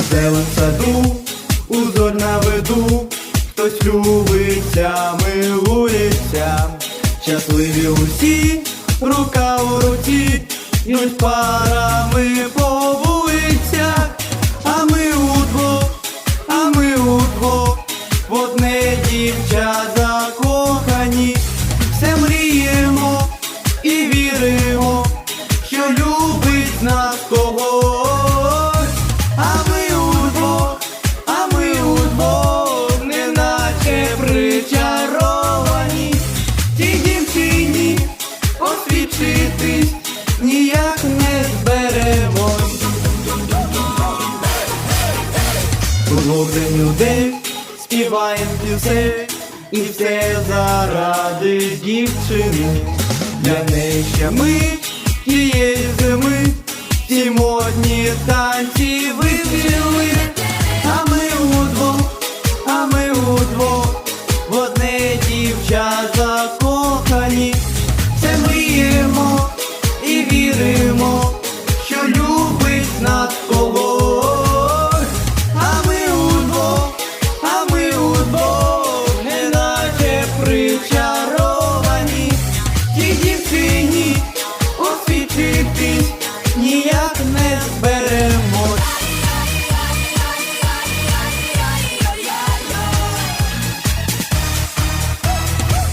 веселим саду, узор на виду, хтось любиться, милується, щасливі усі, рука в руці, йдуть парами по вулицях, а ми удвох, а ми удвох, в одне дівча закохані, все мріємо і віримо, що любить нас когось, Удвох людей співаєм пісень І все заради дівчини. Для неї ми тієї зими Ті модні танці вивели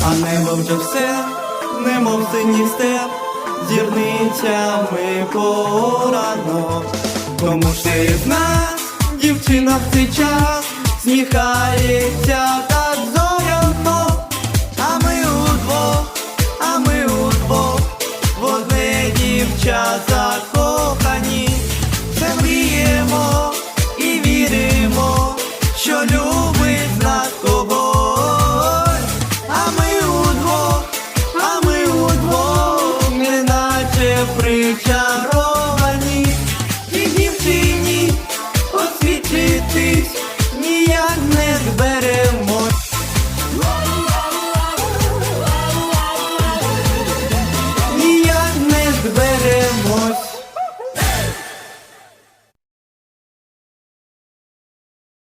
А небо вже все, немов синій степ, зірницями порадно. Тому що із нас дівчина в цей час сміхається так зоряно, а ми удвох, а ми удвох, в одне дівча